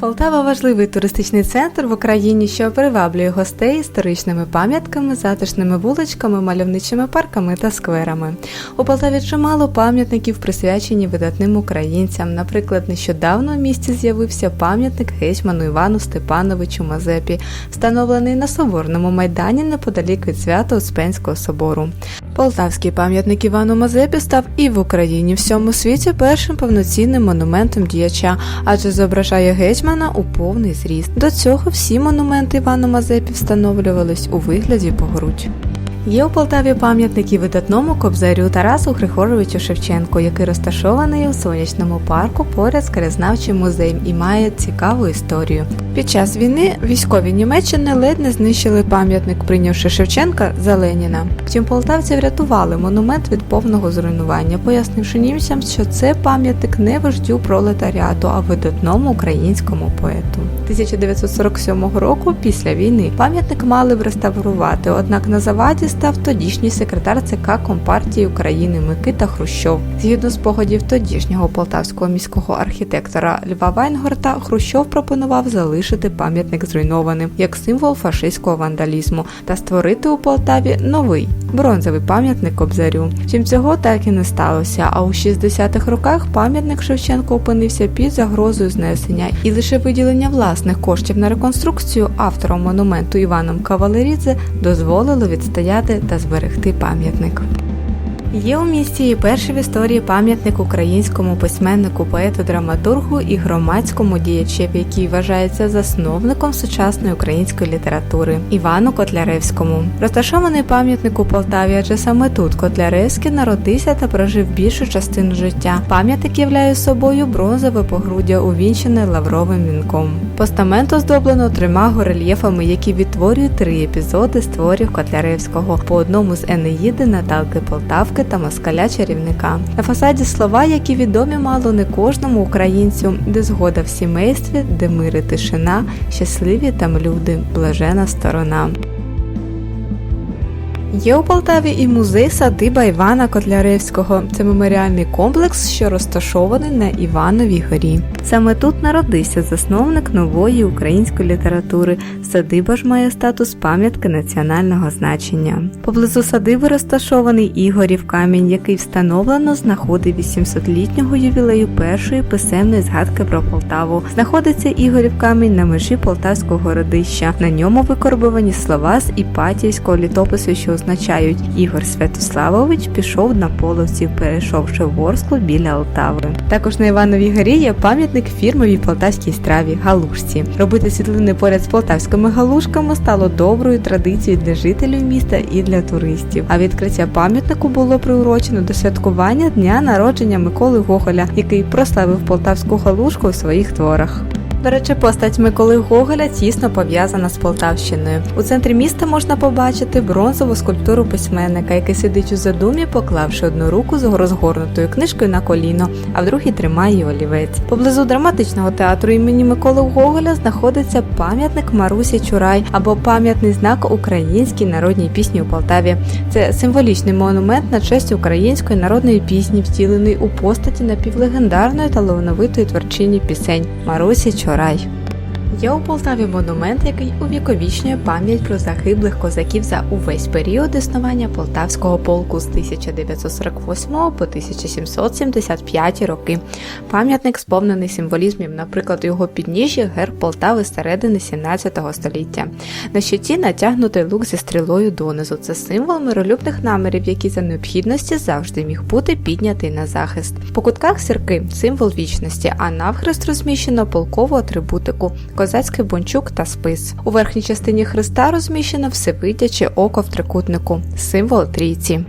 Полтава важливий туристичний центр в Україні, що приваблює гостей історичними пам'ятками, затишними вуличками, мальовничими парками та скверами. У Полтаві чимало пам'ятників присвячені видатним українцям. Наприклад, нещодавно в місті з'явився пам'ятник гетьману Івану Степановичу Мазепі, встановлений на Соборному майдані неподалік від свято Успенського собору. Полтавський пам'ятник Івану Мазепі став і в Україні, і всьому світі першим повноцінним монументом діяча, адже зображає гетьмана у повний зріст. До цього всі монументи Івану Мазепі встановлювались у вигляді погорудь. Є у Полтаві пам'ятники видатному кобзарю Тарасу Григоровичу Шевченку, який розташований у сонячному парку поряд з краєзнавчим музеєм і має цікаву історію. Під час війни військові Німеччини ледь не знищили пам'ятник, прийнявши Шевченка за Леніна. Втім, полтавці врятували монумент від повного зруйнування, пояснивши німцям, що це пам'ятник не вождю пролетаріату, а видатному українському поету. 1947 року, після війни, пам'ятник мали б реставрувати, однак на заваді став тодішній секретар ЦК Компартії України Микита Хрущов. Згідно спогадів тодішнього полтавського міського архітектора Льва Вайнгорта, Хрущов пропонував залишити пам'ятник зруйнованим як символ фашистського вандалізму та створити у Полтаві новий бронзовий пам'ятник Кобзарю. Втім, цього так і не сталося. А у 60-х роках пам'ятник Шевченко опинився під загрозою знесення, і лише виділення власних коштів на реконструкцію автором монументу Іваном Кавалерідзе дозволило відстояти та зберегти пам'ятник. Є у місті і перший в історії пам'ятник українському письменнику, поету, драматургу і громадському діячеві, який вважається засновником сучасної української літератури Івану Котляревському. Розташований пам'ятник у Полтаві, адже саме тут Котляревський народився та прожив більшу частину життя. Пам'ятник являє собою бронзове погруддя, увінчене лавровим вінком. Постамент оздоблено трьома горельєфами, які відтворюють три епізоди з творів Котляревського по одному з Енеїди, Наталки Полтавки та москаля чарівника. На фасаді слова, які відомі мало не кожному українцю, де згода в сімействі, де мир і тишина, щасливі там люди, блажена сторона. Є у Полтаві і музей садиба Івана Котляревського. Це меморіальний комплекс, що розташований на Івановій горі. Саме тут народився засновник нової української літератури. Садиба ж має статус пам'ятки національного значення. Поблизу садиби розташований Ігорів камінь, який встановлено з нагоди 800-літнього ювілею першої писемної згадки про Полтаву. Знаходиться Ігорів камінь на межі Полтавського городища. На ньому викорбовані слова з Іпатівського літопису, що означають Ігор Святославович пішов на половців, перейшовши Ворсклу біля Алтави. Також на Івановій горі є пам'ятник фірмовій полтавській страві галушці. Робити світлини поряд з полтавськими галушками стало доброю традицією для жителів міста і для туристів. А відкриття пам'ятнику було приурочено до святкування дня народження Миколи Гоголя, який прославив полтавську галушку у своїх творах. До постать Миколи Гоголя тісно пов'язана з Полтавщиною. У центрі міста можна побачити бронзову скульптуру письменника, який сидить у задумі, поклавши одну руку з розгорнутою книжкою на коліно, а в другій тримає олівець. Поблизу драматичного театру імені Миколи Гоголя знаходиться пам'ятник Марусі Чурай або пам'ятний знак українській народній пісні у Полтаві. Це символічний монумент на честь української народної пісні, втілений у постаті напівлегендарної та талановитої творчині пісень Марусі Чурай рай. Є у Полтаві монумент, який увіковічнює пам'ять про загиблих козаків за увесь період існування полтавського полку з 1948 по 1775 роки. Пам'ятник сповнений символізмів, наприклад, його підніжжі герб Полтави середини 17 століття. На щиті натягнутий лук зі стрілою донизу. Це символ миролюбних намірів, який за необхідності завжди міг бути піднятий на захист. По кутках сірки символ вічності, а навхрест розміщено полкову атрибутику козацький бунчук та спис. У верхній частині хреста розміщено всевидяче око в трикутнику, символ трійці.